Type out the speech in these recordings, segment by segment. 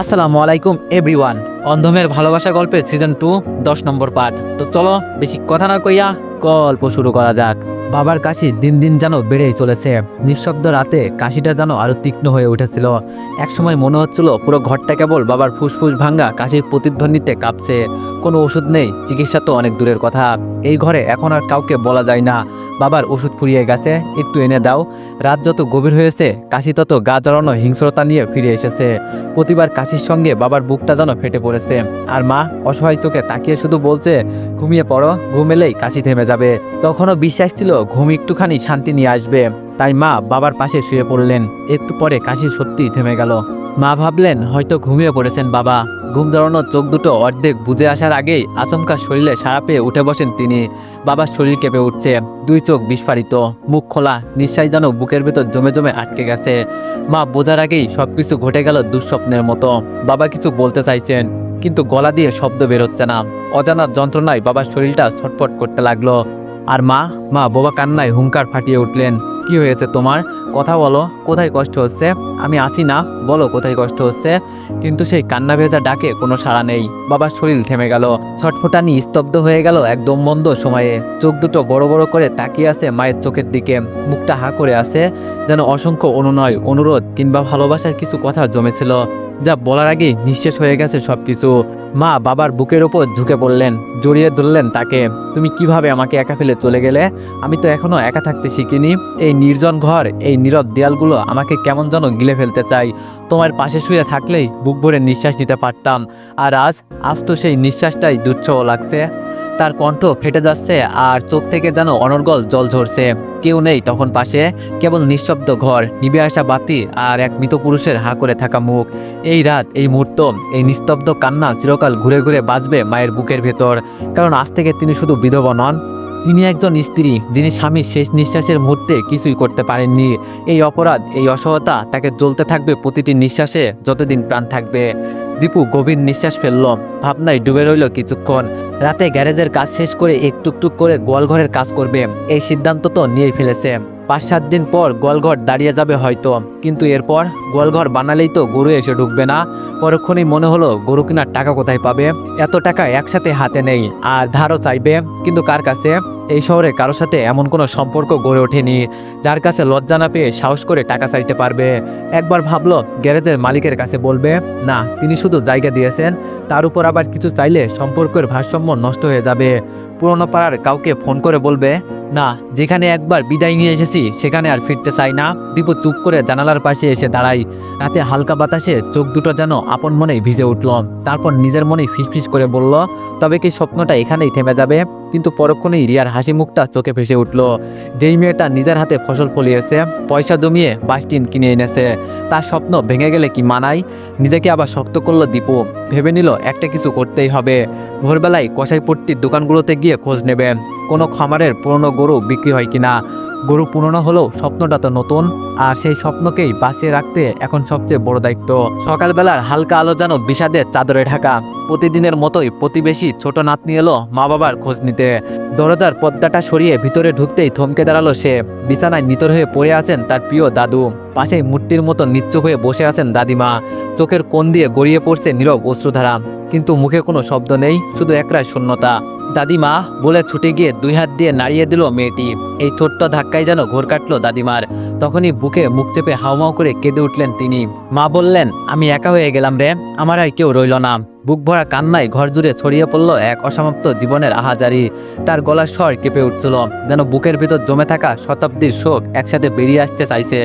আসসালামু আলাইকুম, এভরিওয়ান। অন্ধমের ভালোবাসা গল্পের সিজন টু, দশ নম্বর পার্ট তো চলো, বেশি কথা না কইয়া গল্প শুরু করা যাক। বাবার কাশি দিন দিন যেন বেড়েই চলেছে। নিঃশব্দ রাতে কাশিটা যেন আরও তীক্ষ্ণ হয়ে উঠেছিল। একসময় মনে হচ্ছিল পুরো ঘরটা কেবল বাবার ফুসফুস ভাঙ্গা কাশির প্রতিধ্বনিতে কাঁপছে। কোনো ওষুধ নেই, চিকিৎসা তো অনেক দূরের কথা। এই ঘরে এখন আর কাউকে বলা যায় না। বাবার ওষুধ ফুরিয়ে গেছে, একটু এনে দাও। রাত যত গভীর হয়েছে, কাশি তত গা জড়ানো হিংস্রতা নিয়ে ফিরে এসেছে। প্রতিবার কাশির সঙ্গে বাবার বুকটা যেন ফেটে পড়েছে। আর মা অসহায় চোখে তাকিয়ে শুধু বলছে, ঘুমিয়ে পড়ো, ঘুম এলেই কাশি থেমে যাবে। তখনও বিশ্বাস ছিল, ঘুম একটুখানি শান্তি নিয়ে আসবে। তাই মা বাবার পাশে শুয়ে পড়লেন। একটু পরে কাশি সত্যিই থেমে গেল। মা ভাবলেন, হয়তো ঘুমিয়ে পড়েছেন বাবা। ঘুম জড়ানোর চোখ দুটো অর্ধেক বুঝে আসার আগেই আচমকা শরীরে সারা পেয়ে উঠে বসেন তিনি। বাবার শরীর কেঁপে উঠছে, দুই চোখ বিস্ফারিত, মুখ খোলা, নিঃশ্বাস যেন বুকের ভেতর জমে জমে আটকে গেছে। মা বোঝার আগেই সবকিছু ঘটে গেল দুঃস্বপ্নের মতো। বাবা কিছু বলতে চাইছেন, কিন্তু গলা দিয়ে শব্দ বেরোচ্ছে না। অজানার যন্ত্রণায় বাবার শরীরটা ছটফট করতে লাগল। আর মা মা বোবা কান্নায় হুঙ্কার ফাটিয়ে উঠলেন। কি হয়েছে তোমার? কথা বলো, কোথায় কষ্ট হচ্ছে? আমি আসি না, বলো কোথায় কষ্ট হচ্ছে? কিন্তু সেই কান্না ভেজা ডাকে কোনো সাড়া নেই। বাবার শরীর থেমে গেল, ছটফটানি স্তব্ধ হয়ে গেল একদম বন্ধ সময়ে। চোখ দুটো বড় বড় করে তাকিয়ে আছে মায়ের চোখের দিকে, মুখটা হা করে আছে, যেন অসংখ্য অনুনয়, অনুরোধ কিংবা ভালোবাসার কিছু কথা জমেছিল। যা বলার আগে নিঃশেষ হয়ে গেছে সব কিছু মা বাবার বুকের ওপর ঝুঁকে পড়লেন, জড়িয়ে ধরলেন তাকে। তুমি কীভাবে আমাকে একা ফেলে চলে গেলে? আমি তো এখনও একা থাকতে শিখিনি। এই নির্জন ঘর, এই নীরব দেয়ালগুলো আমাকে কেমন যেন গিলে ফেলতে চাই তোমার পাশে শুয়ে থাকলেই বুক ভরে নিঃশ্বাস নিতে পারতাম। আর আজ আজ তো সেই নিঃশ্বাসটাই দুচ্ছ লাগছে। তার কণ্ঠ ফেটে যাচ্ছে আর চোখ থেকে যেন অনর্গল জল ঝরছে। কেউ নেই তখন পাশে, কেবল নিঃশব্দ ঘর, নিবে আসা বাতি আর এক মৃত পুরুষের হা করে থাকা মুখ। এই রাত, এই মুহূর্ত, এই নিস্তব্ধ কান্না চিরকাল ঘুরে ঘুরে বাঁচবে মায়ের বুকের ভেতর, কারণ আজ থেকে তিনি শুধু বিধবা নন, তিনি একজন স্ত্রী, যিনি স্বামীর শেষ নিঃশ্বাসের মুহূর্তে কিছুই করতে পারেননি। এই অপরাধ, এই অসহতা তাকে জ্বলতে থাকবে প্রতিটি নিঃশ্বাসে, যতদিন প্রাণ থাকবে। দীপু গভীর নিঃশ্বাস ফেলল। ভাবনায় ডুবে রইল কিছুক্ষণ। রাতে গ্যারেজের কাজ শেষ করে একটু টুক করে গোয়ালঘরের কাজ করবে। এই সিদ্ধান্ত তো নিয়ে ফেলেছে। পাঁচ সাত দিন পর গোয়ালঘর দাঁড়িয়ে যাবে হয়তো। কিন্তু এরপর গোয়ালঘর বানালেই তো গরু এসে ঢুকবে না। পরক্ষণেই মনে হলো, গরু কেনার টাকা কোথায় পাবে? এত টাকা একসাথে হাতে নেই। আর ধারও চাইবে। কিন্তু কার কাছে? এই শহরে কারোর সাথে এমন কোনো সম্পর্ক গড়ে ওঠেনি, যার কাছে লজ্জা না পেয়ে সাহস করে টাকা চাইতে পারবে। একবার ভাবলো, গ্যারেজের মালিকের কাছে বলবে, না, তিনি শুধু জায়গা দিয়েছেন, তার উপর আবার কিছু চাইলে সম্পর্কের ভারসাম্য নষ্ট হয়ে যাবে। পুরনো পাড়ার কাউকে ফোন করে বলবে, না, যেখানে একবার বিদায় নিয়ে এসেছি, সেখানে আর ফিরতে চাই না। দীপু চুপ করে জানালার পাশে এসে দাঁড়াই রাতে হালকা বাতাসে চোখ দুটো যেন আপন মনেই ভিজে উঠল। তারপর নিজের মনেই ফিসফিস করে বলল, তবে কি স্বপ্নটা এখানেই থেমে যাবে? কিন্তু পরক্ষণেই রিয়ার হাসি মুখটা চোখে ভেসে উঠল। যেই মেয়েটা নিজের হাতে ফসল ফলিয়েছে, পয়সা জমিয়ে বাসটিন কিনে এনেছে। তার স্বপ্ন ভেঙে গেলে কি মানায়? নিজেকে আবার শক্ত করল দীপু। ভেবে নিল একটা কিছু করতেই হবে। ভোরবেলায় কষাইপট্টির দোকানগুলোতে গিয়ে খোঁজ নেবে। কোনো খামারের পুরনো গরু বিক্রি হয় কিনা? গরু পুরনো হলেও স্বপ্নটা তো নতুন, আর সেই স্বপ্নকেই বাঁচিয়ে রাখতে এখন সবচেয়ে বড় দায়িত্ব। সকালবেলার হালকা আলো যেন বিষাদের চাদরে ঢাকা, প্রতিদিনের মতোই প্রতিবেশী ছোট নাতনি এলো মা বাবার খোঁজ নিতে। দরজার পর্দাটা সরিয়ে ভিতরে ঢুকতেই থমকে দাঁড়াল সে। বিছানায় নিতর হয়ে পড়ে আছেন তার প্রিয় দাদু। পাশেই মূর্তির মতো নিচ্চুপ হয়ে বসে আছেন দাদিমা। চোখের কোণ দিয়ে গড়িয়ে পড়ছে নীরব অশ্রুধারা। কিন্তু মুখে কোনো শব্দ নেই, শুধু একরা শূন্যতা। দাদিমা বলে ছুটে গিয়ে দুই হাত দিয়ে নাড়িয়ে দিল মেয়েটি। এই ছোট্ট ধাক্কায় যেন ঘোর কাটলো দাদিমার। তখনই বুকে মুখ চেপে হাউমাউ করে কেঁদে উঠলেন তিনি। মা বললেন, আমি একা হয়ে গেলাম রে, আমার আর কেউ রইল না। বুক ভরা কান্নায় ঘর জুড়ে ছড়িয়ে পড়ল এক অসমাপ্ত জীবনের আহাজারি। তার গলার স্বর কেঁপে উঠছিল, যেন বুকের ভিতর জমে থাকা শতাব্দীর শোক একসাথে বেরিয়ে আসতে চাইছে।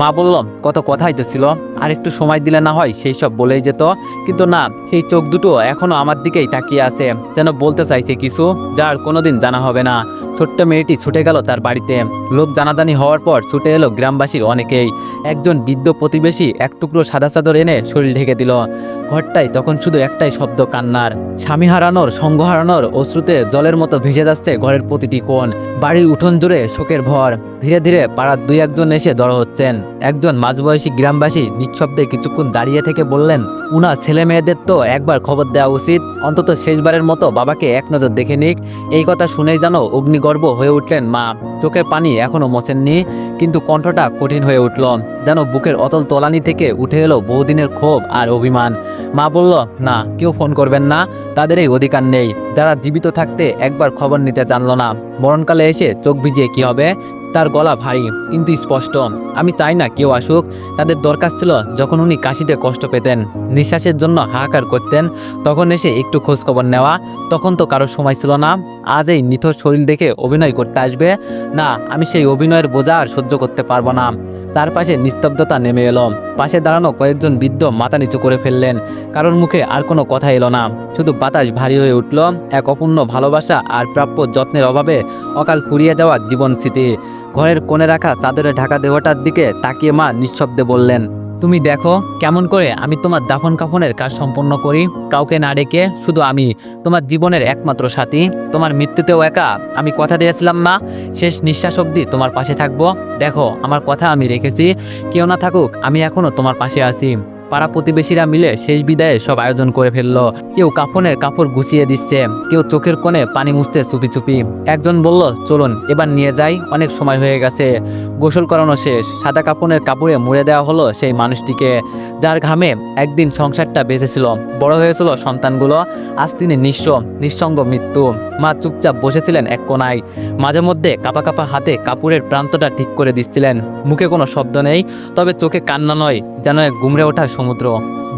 মা বলল, কত কথাই তো ছিল আর একটু সময় দিলে না হয় সেই সব বলেই যেত। কিন্তু না, সেই চোখ দুটো এখনও আমার দিকেই তাকিয়ে আছে, যেন বলতে চাইছে কিছু, যার কোনোদিন জানা হবে না। ছোট্ট মেয়েটি ছুটে গেল তার বাড়িতে। লোক জানাদানি হওয়ার পর ছুটে এলো গ্রামবাসীর অনেকেই। একজন বৃদ্ধ প্রতিবেশী এক টুকরো সাদা চাদর এনে শরীর ঢেকে দিল। ঘরটায় তখন শুধু একটাই শব্দ কান্নার। স্বামী হারানোর, সঙ্গ হারানোর অশ্রুতে জলের মতো ভেসে যাচ্ছে ঘরের প্রতিটি কোণ। বাড়ির উঠোন জুড়ে শোকের ভর। ধীরে ধীরে পাড়ার দুই একজন এসে জড়ো হচ্ছেন। একজন মাঝবয়সী গ্রামবাসী নিঃশব্দে কিছুক্ষণ দাঁড়িয়ে থেকে বললেন, উনা ছেলে মেয়েদের তো একবার খবর দেওয়া উচিত। অন্তত শেষবারের মতো বাবাকে এক নজর দেখে নিক। এই কথা শুনেই যেন অগ্নিগর্ভ হয়ে উঠলেন মা। চোখের পানি এখনও মোছেননি, কিন্তু কণ্ঠটা কঠিন হয়ে উঠল। যেন বুকের অতল তলানি থেকে উঠে এলো বহুদিনের ক্ষোভ আর অভিমান। মা বলল, না, কেউ ফোন করবেন না, তাদের এই অধিকার নেই। যারা জীবিত থাকতে একবার খবর নিতে জানলো না। মরণকালে এসে চোখ ভিজিয়ে কি হবে? তার গলা ভারী, কিন্তু স্পষ্ট। আমি চাই না কেউ আসুক। তাদের দরকার ছিল যখন উনি কাশিতে কষ্ট পেতেন, নিঃশ্বাসের জন্য হাহাকার করতেন, তখন এসে একটু খোঁজখবর নেওয়া। তখন তো কারও সময় ছিল না। আজ এই নিথর শরীর দেখে অভিনয় করতে আসবে। না, আমি সেই অভিনয়ের বোঝা আর সহ্য করতে পারব না। তার পাশে নিস্তব্ধতা নেমে এলো। পাশে দাঁড়ানো কয়েকজন বৃদ্ধ মাথা নিচু করে ফেললেন। কারণ মুখে আর কোনো কথা এলো না। শুধু বাতাস ভারী হয়ে উঠল। এক অপূর্ণ ভালোবাসা আর প্রাপ্য যত্নের অভাবে অকাল ফুরিয়ে যাওয়া জীবন স্মৃতি। ঘরের কোণে রাখা চাদরে ঢাকা দেহটার দিকে তাকিয়ে মা নিঃশব্দে বললেন তুমি দেখো কেমন করে আমি তোমার দাফন কাফনের কাজ সম্পন্ন করি। কাউকে না ডেকে শুধু আমি, তোমার জীবনের একমাত্র সাথী। তোমার মৃত্যুতেও একা, আমি কথা দিয়েছিলাম না শেষ নিঃশ্বাস অবধি তোমার পাশে থাকব। দেখো, আমার কথা আমি রেখেছি। কেউ না থাকুক, আমি এখনও তোমার পাশে আছি। পাড়া প্রতিবেশীরা মিলে শেষ বিদায়ে সব আয়োজন করে ফেলল। কেউ কাফনের কাপড় গুছিয়ে দিচ্ছে, কেউ চোখের কোণে পানি মুছতে চুপি চুপি। একজন বলল, চলুন, এবার নিয়ে যাই, অনেক সময় হয়ে গেছে। গোসল করানো শেষ, সাদা কাপনের কাপড়ে মুড়ে দেওয়া হলো সেই মানুষটিকে, যার ঘামে একদিন সংসারটা বেঁচেছিল। বড় হয়েছিল সন্তানগুলো, আজ তিনি নিঃস্ব, নিঃসঙ্গ মৃত্যু। মা চুপচাপ বসেছিলেন এক কোনায় মাঝে মধ্যে কাপা কাপা হাতে কাপড়ের প্রান্তটা ঠিক করে দিচ্ছিলেন। মুখে কোনো শব্দ নেই, তবে চোখে কান্না নয়, যেন এক গুমড়ে ওঠা সমুদ্র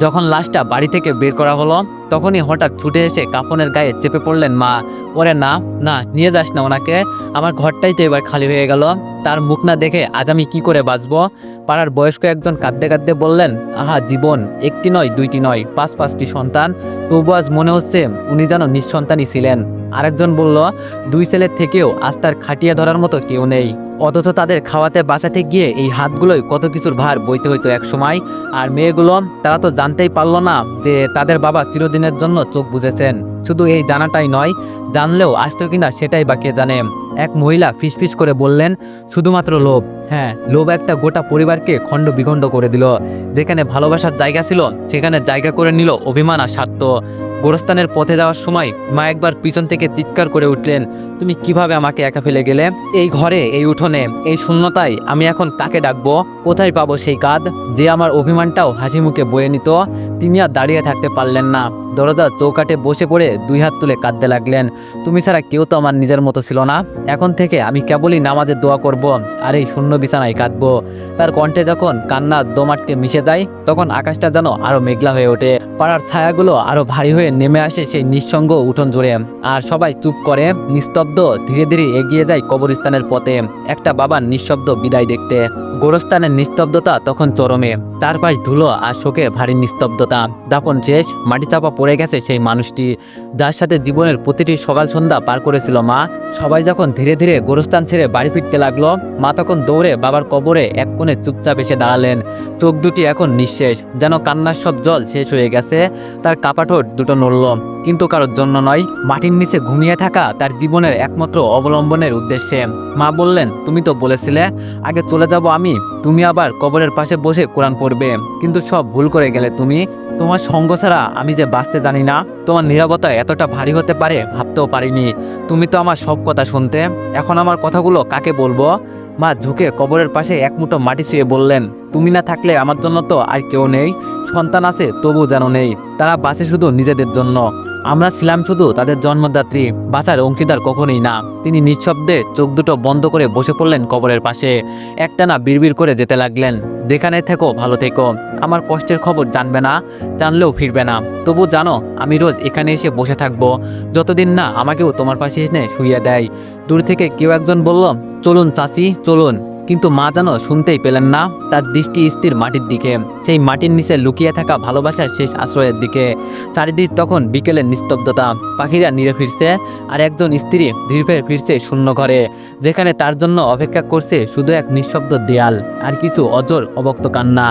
যখন লাশটা বাড়ি থেকে বের করা হলো, তখনই হঠাৎ ছুটে এসে কাপনের গায়ে চেপে পড়লেন মা। ওরে না না, নিয়ে যাস না ওনাকে। আমার ঘরটাই তো এবার খালি হয়ে গেল। তার মুখ না দেখে আজ আমি কি করে বাঁচবো? পাড়ার বয়স্ক একজন কাঁদতে কাঁদতে বললেন, আহা, জীবন একটি নয়, দুইটি নয়, পাঁচ পাঁচটি সন্তান। তবু আজ মনে হচ্ছে উনি যেন নিঃসন্তানই ছিলেন। আরেকজন বলল, দুই ছেলের থেকেও আজ তার খাটিয়ে ধরার মতো কেউ নেই। অথচ তাদের খাওয়াতে বাঁচাতে গিয়ে এই হাতগুলোই কত কিছুর ভার বইতে হইতো এক সময় আর মেয়েগুলো, তারা তো জানতেই পারল না যে তাদের বাবা চিরদিনের জন্য চোখ বুঝেছেন শুধু এই জানাটাই নয়, জানলেও আসতো কিনা সেটাই বাকি জানে। এক মহিলা ফিসফিস করে বললেন, শুধুমাত্র লোভ। হ্যাঁ লোভ একটা গোটা পরিবারকে খণ্ড বিখণ্ড করে দিল। যেখানে ভালোবাসার জায়গা ছিল, সেখানে জায়গা করে নিল অভিমান আর স্বার্থ। গোরস্থানের পথে যাওয়ার সময় মা একবার পিছন থেকে চিৎকার করে উঠলেন, তুমি কীভাবে আমাকে একা ফেলে গেলে? এই ঘরে, এই উঠোনে, এই শূন্যতায় আমি এখন কাকে ডাকবো? কোথায় পাবো সেই কাঁধ? যে আমার অভিমানটাও হাসি মুখে বয়ে নিত, তিনি আর দাঁড়িয়ে থাকতে পারলেন না। দরজা চৌকাটে বসে পড়ে দুই হাত তুলে কাঁদতে লাগলেন। তুমি ছাড়া কেউ তো আমার নিজের মতো ছিল না। এখন থেকে আমি কেবলই নামাজের দোয়া করব আর এই শূন্য বিছানায় কাঁদবো। তার কণ্ঠে যখন কান্না দোমাটকে মিশে যায়, তখন আকাশটা যেন আরও মেঘলা হয়ে ওঠে। পাড়ার ছায়াগুলো আরও ভারী হয়ে নেমে আসে সেই নিঃসঙ্গ উঠোন জুড়ে। আর সবাই চুপ করে, নিস্তব্ধ, ধীরে ধীরে এগিয়ে যায় কবরস্থানের পথে। একটা বাবার নিঃশব্দ বিদায় দেখতে। গোরস্থানের নিস্তব্ধতা তখন চরমে। তার পাশ ধুলো আর শোকে ভারী নিস্তব্ধতা। দাপন শেষ, মাটি চাপা পড়ে গেছে, সেই মানুষটি যার সাথে জীবনের প্রতিটি সকাল সন্ধ্যা পার করেছিল মা। সবাই যখন ধীরে ধীরে গোরস্থান ছেড়ে বাড়ি ফিরতে লাগল, মা তখন দৌড়ে বাবার কবরে এক কোণে চুপচাপ এসে দাঁড়ালেন। চোখ দুটি এখন নিঃশেষ, যেন কান্নার সব জল শেষ হয়ে গেছে, তার কাপাঠোট দুটো নড়ল। কিন্তু কারোর জন্য নয়, মাটির নিচে ঘুমিয়ে থাকা তার জীবনের একমাত্র অবলম্বনের উদ্দেশ্যে। মা বললেন, তুমি তো বলেছিলে, আগে চলে যাব আমি, তুমি আবার কবরের পাশে বসে কোরআন পড়বে। কিন্তু সব ভুল করে গেলে তুমি তোমার সঙ্গ ছাড়া আমি যে বাঁচতে জানি না, তোমার নিরাপত্তা এতটা ভারী হতে পারে ভাবতেও পারিনি। তুমি তো আমার সব কথা শুনতে। এখন আমার কথাগুলো কাকে বলব? মা ঝুঁকে কবরের পাশে এক মুঠো মাটি শুয়ে বললেন, তুমি না থাকলে আমার জন্য তো আর কেউ নেই। সন্তান আছে তবু যেন নেই। তারা বাঁচে শুধু নিজেদের জন্য। আমরা ছিলাম শুধু তাদের জন্মদাত্রী, বাঁচার অঙ্কিদার কখনোই না। তিনি নিঃশব্দে চোখ দুটো বন্ধ করে বসে পড়লেন কবরের পাশে। একটানা বিড়বিড় করে যেতে লাগলেন। যেখানে থেকো, ভালো থেকো। আমার কষ্টের খবর জানবে না, জানলেও ফিরবে না। তবু জানো, আমি রোজ এখানে এসে বসে থাকব। যতদিন না আমাকেও তোমার পাশে এনে শুইয়ে দেয়। দূর থেকে কেউ একজন বলল, চলুন চাচি, চলুন। কিন্তু মা যেন শুনতেই পেলেন না, তার দৃষ্টি স্থির মাটির দিকে। সেই মাটির নিচে লুকিয়ে থাকা ভালোবাসার শেষ আশ্রয়ের দিকে। চারিদিক তখন বিকেলের নিস্তব্ধতা। পাখিরা নিরে ফিরছে, আর একজন স্ত্রী ধীরে ফিরছে শূন্য ঘরে, যেখানে তার জন্য অপেক্ষা করছে শুধু এক নিঃশব্দ দেয়াল, আর কিছু অজর অবক্ত কান্না।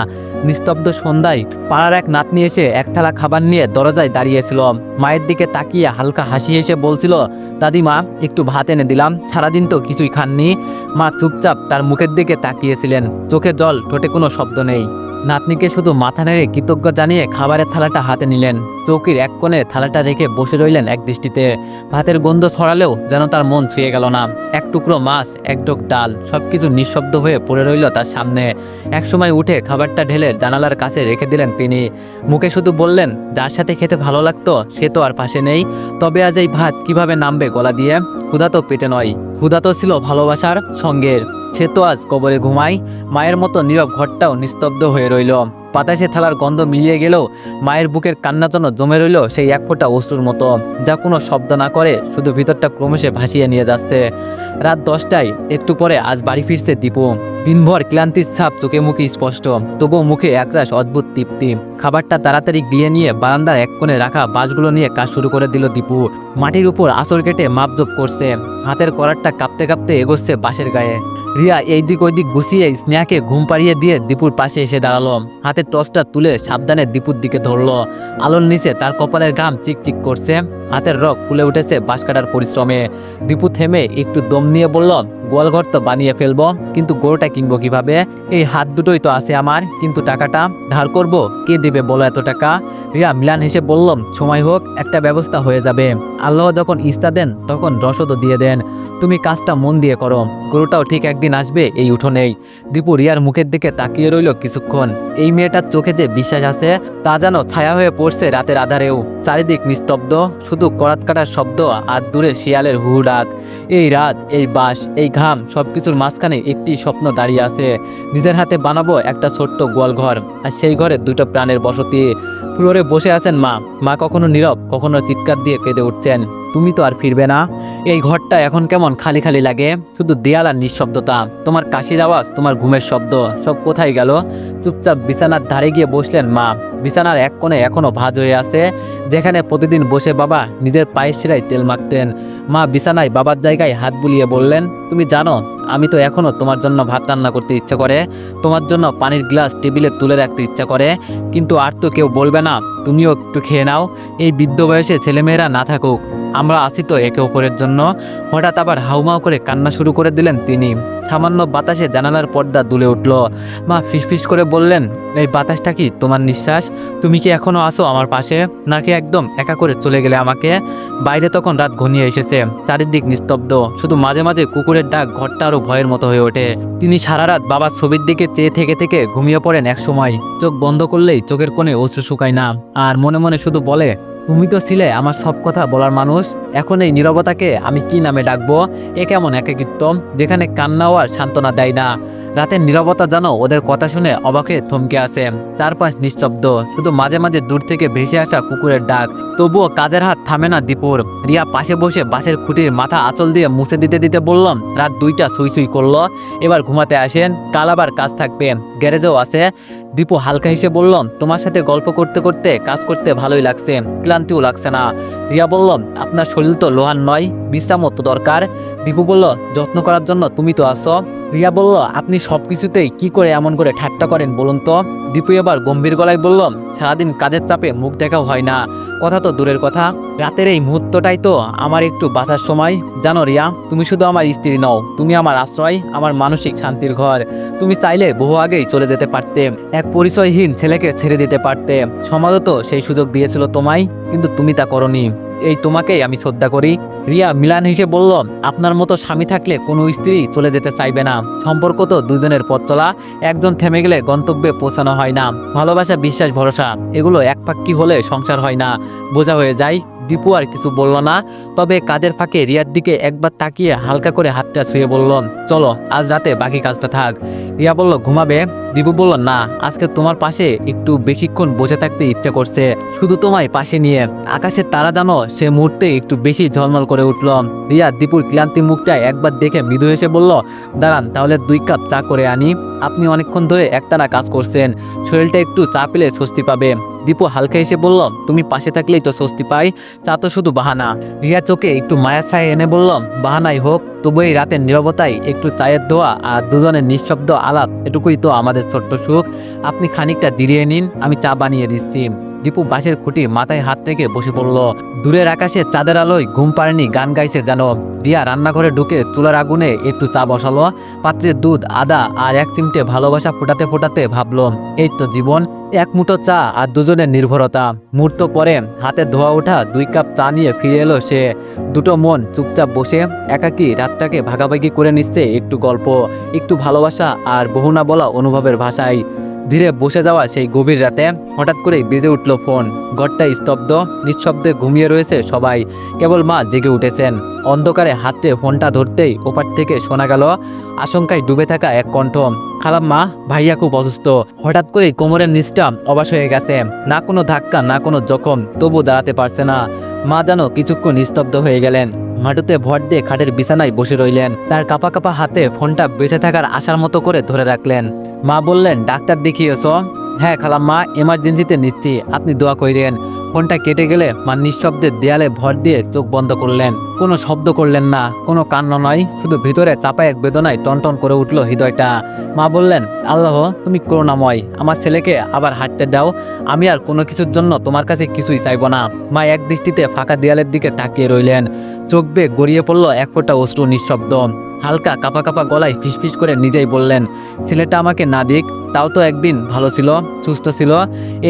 নিস্তব্ধ সন্ধ্যায় পাড়ার এক নাতনি এসে এক থালা খাবার নিয়ে দরজায় দাঁড়িয়েছিল। মায়ের দিকে তাকিয়ে হালকা হাসি এসে বলছিল, দাদিমা, একটু ভাত এনে দিলাম, সারাদিন তো কিছুই খাননি। মা চুপচাপ তার মুখের দিকে তাকিয়েছিলেন। চোখে জল, ঠোঁটে কোনো শব্দ নেই। নাতনিকে শুধু মাথা নেড়ে কৃতজ্ঞ জানিয়ে খাবারের থালাটা হাতে নিলেন। চৌকির এক কোণে থালাটা রেখে বসে রইলেন এক দৃষ্টিতে। ভাতের গন্ধ ছড়ালেও যেন তার মন ছুঁয়ে গেল না। এক টুকরো মাছ, এক ডোক ডাল, সবকিছু নিঃশব্দ হয়ে পড়ে রইল তার সামনে। একসময় উঠে খাবারটা ঢেলে জানালার কাছে রেখে দিলেন তিনি। মুখে শুধু বললেন, যার সাথে খেতে ভালো লাগতো, সে তো আর পাশে নেই। তবে আজ এই ভাত কীভাবে নামবে গলা দিয়ে? ক্ষুধা তো পেটে নয়। ক্ষুধা তো ছিল ভালোবাসার সঙ্গের। সে তো আজ কবরে ঘুমাই মায়ের মতো নীরব ঘরটাও নিস্তব্ধ হয়ে রইল। বাতাসে থালার গন্ধ মিলিয়ে গেল মায়ের বুকের কান্না যেন জমে রইল সেই এক ফোঁটা অশ্রুর মতো, যা কোনো শব্দ না করে শুধু ভিতরটা ক্রমশে ভাসিয়ে নিয়ে যাচ্ছে। রাত দশটায়। একটু পরে আজ বাড়ি ফিরছে দীপু। দিনভর ক্লান্তির ছাপ চোখে মুখে স্পষ্ট। তবুও মুখে একরাশ অদ্ভুত তৃপ্তি। খাবারটা তাড়াতাড়ি গিয়ে নিয়ে বারান্দার এক কোণে রাখা বাসগুলো নিয়ে কাজ শুরু করে দিল দীপু। মাটির উপর আসর কেটে মাপজোপ করছে। হাতের করারটা কাঁপতে কাঁপতে এগোচ্ছে বাঁশের গায়ে। রিয়া এই দিক ওই দিক গুছিয়ে স্নেহাকে ঘুম পাড়িয়ে দিয়ে দীপুর পাশে এসে দাঁড়াল। হাতের টর্চটা তুলে সাবধানে দীপুর দিকে ধরলো। আলোর নিচে তার কপালের ঘাম চিকচিক করছে। হাতের রক ফুলে উঠেছে বাঁশ কাটার পরিশ্রমে। দীপু থেমে একটু দম নিয়ে বলল গোয়ালঘর তো বানিয়ে ফেলব, কিন্তু গরুটা কিনবো কীভাবে? এই হাত দুটোই তো আছে আমার, কিন্তু টাকাটা ধার করব? কে দেবে বলো এত টাকা? রিয়া মিলান হেসে বললাম সময় হোক, একটা ব্যবস্থা হয়ে যাবে। আল্লাহ যখন ইস্তা দেন, তখন রসদও দিয়ে দেন। তুমি কাজটা মন দিয়ে করো। গরুটাও ঠিক একদিন আসবে, এই উঠোনেই। দীপু রিয়ার মুখের দিকে তাকিয়ে রইল কিছুক্ষণ। এই মেয়েটার চোখে যে বিশ্বাস আছে, তা যেন ছায়া হয়ে পড়ছে রাতের আধারেও। চারিদিক নিস্তব্ধ, শুধু করাত কাটার শব্দ আর দূরে শিয়ালের হু ডাক এই রাত, এই বাস এই ঘাম সবকিছুর মাঝখানে একটি স্বপ্ন দাঁড়িয়ে আছে। নিজের হাতে বানাবো একটা ছোট্ট গোয়ালঘর, আর সেই ঘরে দুটো প্রাণের বসতি। ফ্লোরে বসে আছেন মা। মা কখনো নীরব, কখনো চিৎকার দিয়ে কেঁদে উঠছেন। তুমি তো আর ফিরবে না। এই ঘরটা এখন কেমন খালি খালি লাগে? শুধু দেয়াল আর নিঃশব্দতা। তোমার কাশির আওয়াজ, তোমার ঘুমের শব্দ, সব কোথায় গেল? চুপচাপ বিছানার ধারে গিয়ে বসলেন মা। বিছানার এক কোণে এখনও ভাঁজ হয়ে আছে। যেখানে প্রতিদিন বসে বাবা নিজের পায়ের শিরায় তেল মাখতেন। মা বিছানায় বাবার জায়গায় হাত বুলিয়ে বললেন, তুমি জানো, আমি তো এখনও তোমার জন্য ভাত রান্না করতে ইচ্ছা করে। তোমার জন্য পানির গ্লাস টেবিলে তুলে রাখতে ইচ্ছা করে। কিন্তু আর তো কেউ বলবে না তুমিও একটু খেয়ে নাও। এই বৃদ্ধ বয়সে ছেলেমেয়েরা না থাকুক। আমরা আছি তো একে অপরের জন্য। হঠাৎ আবার হাউমাউ করে কান্না শুরু করে দিলেন তিনি। সামান্য বাতাসে জানালার পর্দা দুলে উঠল। মা ফিসফিস করে বললেন, এই বাতাসটা কি তোমার নিঃশ্বাস? তুমি কি এখনও আসো আমার পাশে? নাকি একদম একা করে চলে গেলে আমাকে? বাইরে তখন রাত ঘনিয়ে এসেছে। চারিদিক নিস্তব্ধ। শুধু মাঝে মাঝে কুকুরের ডাক ঘরটা আরও ভয়ের মতো হয়ে ওঠে। তিনি সারা রাত বাবার ছবির দিকে চেয়ে থেকে থেকে ঘুমিয়ে পড়েন এক সময় চোখ বন্ধ করলেই চোখের কোণে অশ্রু শুকায় না। আর মনে মনে শুধু বলে, তুমি তো ছিলে আমার সব কথা বলার মানুষ, এখন এই নীরবতাকে আমি কি নামে ডাকবো? এ কেমন একাকিত্ব যেখানে কান্নাও আর সান্ত্বনা দেয় না। রাতের নীরবতা যেন ওদের কথা শুনে অবাকে থমকে আসে। চারপাশ নিঃশব্দ, শুধু মাঝে মাঝে দূর থেকে ভেসে আসা কুকুরের ডাক। তবুও কাজের হাত থামে না দীপুর। রিয়া পাশে বসে বাসের খুঁটির মাথা আঁচল দিয়ে মুছে দিতে দিতে বললাম, রাত দুইটা সুই সুই করল। এবার ঘুমাতে আসেন, কাল আবার কাজ থাকবে। গ্যারেজেও আছে। দীপু হালকা হেসে বললাম তোমার সাথে গল্প করতে করতে কাজ করতে ভালোই লাগছে, ক্লান্তিও লাগছে না। রিয়া বললাম আপনার শরীর তো লোহার নয়, বিশ্রামও তো দরকার। দীপু বলল, যত্ন করার জন্য তুমি তো আসো রিয়া বলল, আপনি সব কিছুতেই কি করে এমন করে ঠাট্টা করেন বলুন তো? দীপু এবার গম্ভীর গলায় বলল, সারাদিন কাজের চাপে মুখ দেখাও হয় না। কথা তো দূরের কথা। রাতের এই মুহূর্তটাই তো আমার একটু বাঁচার সময়। জানো রিয়া, তুমি শুধু আমার স্ত্রী নও, তুমি আমার আশ্রয়, আমার মানসিক শান্তির ঘর। তুমি চাইলে বহু আগেই চলে যেতে পারতে, এক পরিচয়হীন ছেলেকে ছেড়ে দিতে পারতে। সমাজও তো সেই সুযোগ দিয়েছিল তোমায়, কিন্তু তুমি তা করনি। এই তোমাকেই আমি শ্রদ্ধা করি। রিয়া মিলান হেসে বলল, আপনার মতো স্বামী থাকলে কোনো স্ত্রী চলে যেতে চাইবে না। সম্পর্ক তো দুজনের পথ চলা। একজন থেমে গেলে গন্তব্যে পৌঁছানো হয় না। ভালোবাসা, বিশ্বাস, ভরসা, এগুলো এক পাক্কি হলে সংসার হয় না। বোঝা হয়ে যায়। দীপু আর কিছু বলল না, তবে কাজের ফাঁকে রিয়ার দিকে একবার তাকিয়ে হালকা করে হাতটা ছুঁয়ে বলল, চলো, আজ রাতে বাকি কাজটা থাক। রিয়া বলল, ঘুমাবে? দীপু বলল, না, আজকে তোমার পাশে একটু বেশিক্ষণ বসে থাকতে ইচ্ছা করছে, শুধু তোমায় পাশে নিয়ে। আকাশের তারা জানো সে মুহূর্তে একটু বেশি ঝলমল করে উঠল। রিয়া দীপুর ক্লান্তি মুখটা একবার দেখে মৃদু হেসে বলল, দাঁড়ান, তাহলে দুই কাপ চা করে আনি। আপনি অনেকক্ষণ ধরে একটানা কাজ করছেন, শরীরটা একটু চা পেলে স্বস্তি পাবে। দীপু হালকা এসে বলল, তুমি পাশে থাকলেই তো স্বস্তি পাই, তা তো শুধু বাহানা। রিয়া চোখে একটু মায়া ছায় এনে বলল, বাহানাই হোক, তবু এই রাতের নিরবতায় একটু চায়ের ধোয়া আর দুজনের নিঃশব্দ আলাপ, এটুকুই তো আমাদের ছোট্ট সুখ। আপনি খানিকটা দিরিয়ে নিন, আমি চা বানিয়ে দিচ্ছি। দীপু বাঁশের খুঁটি মাথায় হাত রেখে বসে পড়ল। দূরের আকাশে চাঁদের আলোয় ঘুম পাড়েনি গান গাইছে যেন। রিয়া রান্নাঘরে ঢুকে চুলার আগুনে একটু চা বসালো। পাত্রে দুধ, আদা আর এক চিমটে ভালোবাসা ফোটাতে ফোটাতে ভাবলো, এই তো জীবন, এক মুঠো চা আর দুজনের নির্ভরতা। মুহূর্ত পরে হাতে ধোয়া ওঠা দুই কাপ চা নিয়ে ফিরে এলো সে। দুটো মন চুপচাপ বসে একাকী রাতটাকে ভাগাভাগি করে নিচ্ছে একটু গল্প, একটু ভালোবাসা আর বহু না বলা অনুভবের ভাষায়। ধীরে বসে যাওয়া সেই গভীর রাতে হঠাৎ করেই বেজে উঠল ফোন। ঘরটা স্তব্ধ, নিঃশব্দে ঘুমিয়ে রয়েছে সবাই। কেবল মা জেগে উঠেছেন। অন্ধকারে হাতে ফোনটা ধরতেই ওপার থেকে শোনা গেল, আশঙ্কায় ডুবে থাকা এক কণ্ঠ খালাম মা ভাইয়া খুব অসুস্থ। হঠাৎ করে কোমরের নিচটা অবাস হয়ে গেছে। না কোনো ধাক্কা, না কোনো জখম তবু দাঁড়াতে পারছে না। মা যেন কিছুক্ষণ নিস্তব্ধ হয়ে গেলেন। মাটুতে ভর দিয়ে খাটের বিছানায় বসে রইলেন। তার কাপা কাপা হাতে ফোনটা বেঁচে থাকার আশার মতো করে ধরে রাখলেন। মা বললেন, ডাক্তার দেখিয়েছ? হ্যাঁ খালাম্মা এমার্জেন্সিতে নিচ্ছি। আপনি দোয়া কইরেন ফোনটা কেটে গেলে মা নিঃশব্দে দেয়ালে ভর দিয়ে চোখ বন্ধ করলেন। কোনো শব্দ করলেন না, কোনো কান্না নয় শুধু ভিতরে চাপা এক বেদনায় টনটন করে উঠল হৃদয়টা। মা বললেন, আল্লাহ, তুমি করুণাময়, আমার ছেলেকে আবার হাঁটতে দাও, আমি আর কোনো কিছুর জন্য তোমার কাছে কিছুই চাইব না। মা এক দৃষ্টিতে ফাঁকা দেয়ালের দিকে তাকিয়ে রইলেন। চোখ বেয়ে গড়িয়ে পড়ল এক ফোঁটা অশ্রু নিঃশব্দ। হালকা কাপা কাপা গলায় ফিসফিস করে নিজেই বললেন, ছেলেটা আমাকে না দিক, তাও তো একদিন ভালো ছিল, সুস্থ ছিল।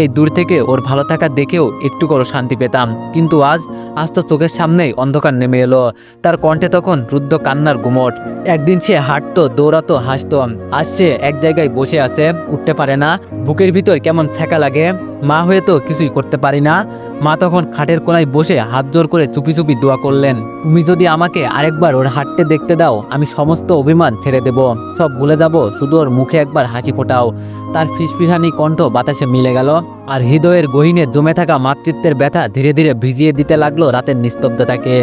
এই দূর থেকে ওর ভালো থাকা দেখেও একটু করে শান্তি পেতাম। কিন্তু আজ আজ তো চোখের সামনেই অন্ধকার নেমে এলো। তার কণ্ঠে তখন রুদ্ধ কান্নার গুমট। একদিন সে হাঁটতো, দৌড়াতো, হাসতো। আজ সে এক জায়গায় বসে আছে, উঠতে পারে না। বুকের ভিতর কেমন ছ্যাঁকা লাগে। মা হয়ে তো কিছুই করতে পারি না। মা তখন খাটের কোনায় বসে হাত জোর করে চুপি চুপি দোয়া করলেন, তুমি যদি আমাকে আরেকবার ওর হাঁটতে দেখতে দাও, আমি সমস্ত অভিমান ছেড়ে দেব। সব ভুলে যাব, শুধু ওর মুখে একবার হাসি ফোটাও। তার ফিসফিসানি কণ্ঠ বাতাসে মিলে গেল, আর হৃদয়ের গহিনে জমে থাকা মাতৃত্বের ব্যথা ধীরে ধীরে ভিজিয়ে দিতে লাগল রাতের নিস্তব্ধতাকে।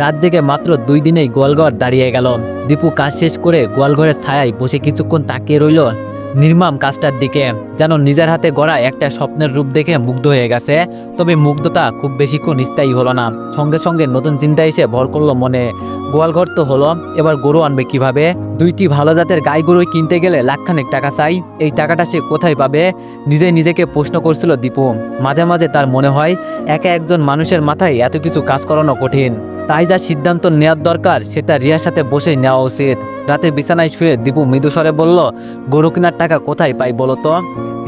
রাত জেগে মাত্র দুই দিনেই গোয়ালঘর দাঁড়িয়ে গেল। দীপু কাজ শেষ করে গোয়ালঘরের ছায়ায় বসে কিছুক্ষণ তাকিয়ে রইল। নির্মাম কাজটার দিকে, যেন নিজের হাতে গড়া একটা স্বপ্নের রূপ দেখে মুগ্ধ হয়ে গেছে। তবে মুগ্ধতা খুব বেশিক্ষণ স্থায়ী হলো না। সঙ্গে সঙ্গে নতুন চিন্তা এসে ভর করল মনে। গোয়ালঘর তো হলো, এবার গরু আনবে কীভাবে? দুইটি ভালো জাতের গাই গরু কিনতে গেলে লাখখানেক টাকা চাই। এই টাকাটা সে কোথায় পাবে? নিজে নিজেকে প্রশ্ন করছিল দীপু। মাঝে মাঝে তার মনে হয়, একা একজন মানুষের মাথায় এত কিছু কাজ করানো কঠিন। তাই যা সিদ্ধান্ত নেওয়ার দরকার, সেটা রিয়ার সাথে বসে নেওয়া উচিত। রাতে বিছানায় শুয়ে দীপু মৃদুস্বরে বলল, গরু কেনার টাকা কোথায় পাই বলো তো?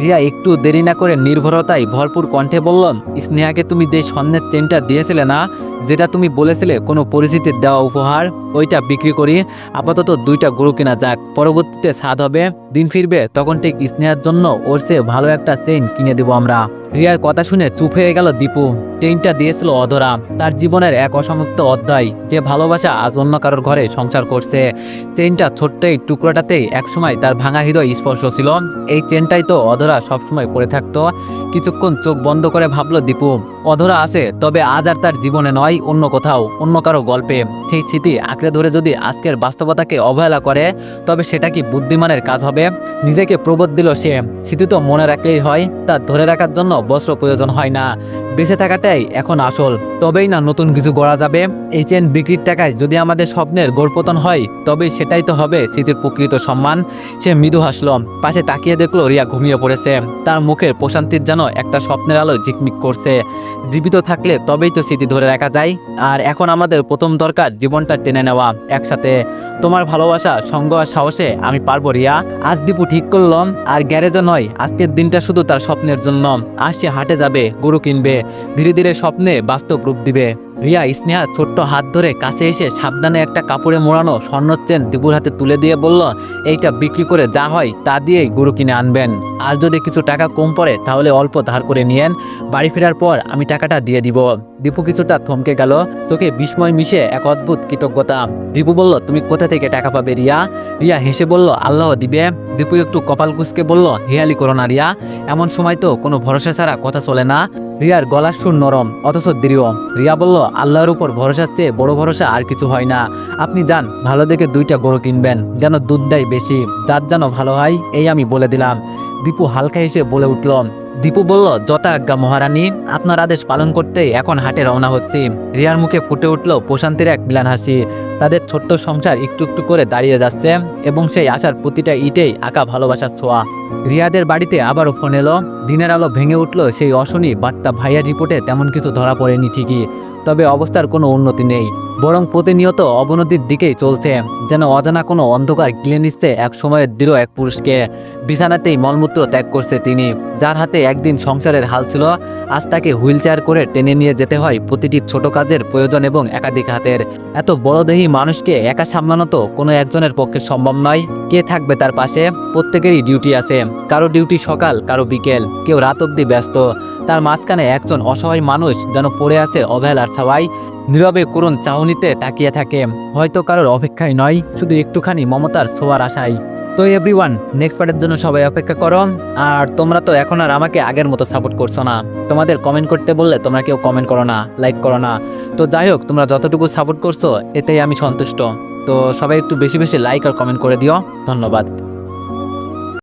রিয়া একটু দেরি না করে নির্ভরতায় ভরপুর কণ্ঠে বলল, স্নেহাকে তুমি যে স্বর্ণের চেনটা দিয়েছিলে না যেটা তুমি বলেছিলে, কোনো পরিস্থিতির দেওয়া উপহার, ওইটা বিক্রি করি। আপাতত দুইটা গরু কেনা যাক। পরবর্তীতে স্বাদ হবে, দিন ফিরবে, তখন ঠিক স্নেহার জন্য ওর চেয়ে ভালো একটা চেইন কিনে দেবো আমরা। রিয়ার কথা শুনে চুপ হয়ে গেল দীপু। চেইনটা দিয়েছিল অধরা। তার জীবনের এক অসমাপ্ত অধ্যায়। যে ভালোবাসা আজ অন্য কারোর ঘরে সংসার করছে। চেইনটা ছোট্ট এই টুকরোটাতেই একসময় তার ভাঙা হৃদয় স্পর্শ ছিল। এই চেনটাই তো অধরা সবসময় পড়ে থাকতো। কিছুক্ষণ চোখ বন্ধ করে ভাবলো দীপু, অধরা আছে, তবে আজ আর তার জীবনে নয়। অন্য কোথাও, অন্য কারও গল্পে। সেই স্মৃতি আঁকড়ে ধরে যদি আজকের বাস্তবতাকে অবহেলা করে, তবে সেটা কি বুদ্ধিমানের কাজ হবে? নিজেকে প্রবোধ দিল সে। স্মৃতি তো মনে রাখলেই হয়, তা ধরে রাখার জন্য বস্ত্র প্রয়োজন হয় না। বেঁচে থাকাটাই এখন আসল। তবেই না নতুন কিছু গড়া যাবে। এই চেন বিক্রির টাকায় যদি আমাদের স্বপ্নের গোড়পতন হয়, তবেই সেটাই তো হবে স্মৃতির প্রকৃত সম্মান। সে মৃদু হাসল। পাশে তাকিয়ে দেখল রিয়া ঘুমিয়ে পড়েছে। তার মুখের প্রশান্তির যেন একটা স্বপ্নের আলো ঝিকমিক করছে। জীবিত থাকলে তবেই তো স্মৃতি ধরে রাখা যায়। আর এখন আমাদের প্রথম দরকার জীবনটা টেনে নেওয়া একসাথে। তোমার ভালোবাসা, সঙ্গ আর সাহসে আমি পারব রিয়া। আজ দীপু ঠিক করলাম আর গ্যারেজও নয়, আজকের দিনটা শুধু তার স্বপ্নের জন্য। আজ সে হাটে যাবে, গরু কিনবে। ধীরে ধীরে স্বপ্নে বাস্তব রূপ দিবে। রিয়া, স্নেহা, ছোট্ট হাত ধরে কাছে এসে সাবধানে একটা কাপড়ে মোড়ানো স্বর্ণ চেন দীপুর হাতে তুলে দিয়ে বলল, এইটা বিক্রি করে যা হয় তা দিয়েই গরু কিনে আনবেন। আর যদি কিছু টাকা কম পড়ে তাহলে অল্প ধার করে নিয়েন। বাড়ি ফেরার পর আমি টাকাটা দিয়ে দিব। দীপু কিছুটা থমকে গেল। তোকে বিস্ময় মিশে এক অদ্ভুত কৃতজ্ঞতা। দীপু বলল, তুমি কোথা থেকে টাকা পাবে রিয়া? রিয়া হেসে বলল, আল্লাহ দিবে। দীপু একটু কপাল কুচকে বলল, হেয়ালি করো না রিয়া। এমন সময় তো কোনো ভরসা ছাড়া কথা চলে না। রিয়ার গলার সুর নরম, অথচ দৃঢ়। রিয়া বলল, আল্লাহর উপর ভরসার চেয়ে বড় ভরসা আর কিছু হয় না। আপনি যান, ভালো দেখে দুইটা গরু কিনবেন, যেন দুধ দেয় বেশি। যার যেন ভালো হয়, এই আমি বলে দিলাম। দীপু হালকা হেসে বলে উঠল দীপু বলল যথা আজ্ঞা মহারানী, আপনার আদেশ পালন করতেই এখন হাটে রওনা হচ্ছি। রিয়ার মুখে ফুটে উঠল প্রশান্তির এক মিলান হাসি। তাদের ছোট্ট সংসার একটু একটু করে দাঁড়িয়ে যাচ্ছে এবং সেই আশার প্রতিটা ইটেই আঁকা ভালোবাসার ছোঁয়া। রিয়াদের বাড়িতে আবারও ফোন এলো। দিনের আলো ভেঙে উঠল সেই অশনি বার্তা ভাইয়ার রিপোর্টে তেমন কিছু ধরা পড়েনি ঠিকই। তবে অবস্থার কোনো উন্নতি নেই। বরং প্রতিনিয়ত অবনতির দিকেই চলছে, যেন অজানা কোনো অন্ধকার গিলে নিচ্ছে এক সময়ের দৃঢ় এক পুরুষকে। বিছানাতেই মলমূত্র ত্যাগ করছে তিনি। যার হাতে একদিন সংসারের হাল ছিল, আজ তাকে হুইল করে টেনে নিয়ে যেতে হয় প্রতিটি ছোট কাজের প্রয়োজন এবং একাধিক হাতের। এত বড়দেহী মানুষকে একা সামলানো তো কোনো একজনের পক্ষে সম্ভব নয়। কে থাকবে তার পাশে? প্রত্যেকেরই ডিউটি আছে। কারও ডিউটি সকাল, কারও বিকেল। কেউ রাত অবধি ব্যস্ত। তার মাঝখানে একজন অসহায় মানুষ যেন পড়ে আছে অবহেলার ছাওয়ায়। নীরবে করুণ চাহনিতে তাকিয়ে থাকে। হয়তো কারোর অপেক্ষায় নয়, শুধু একটুখানি মমতার ছোঁয়ার আশায়। তো এভরিওয়ান নেক্সট পার্টের জন্য সবাই অপেক্ষা করো। আর তোমরা তো এখন আর আমাকে আগের মতো সাপোর্ট করছ না। তোমাদের কমেন্ট করতে বললে তোমরা কেউ কমেন্ট করো না লাইক করো না। তো যাই হোক, তোমরা যতটুকু সাপোর্ট করছ, এতেই আমি সন্তুষ্ট। তো সবাই একটু বেশি বেশি লাইক আর কমেন্ট করে দিও। ধন্যবাদ।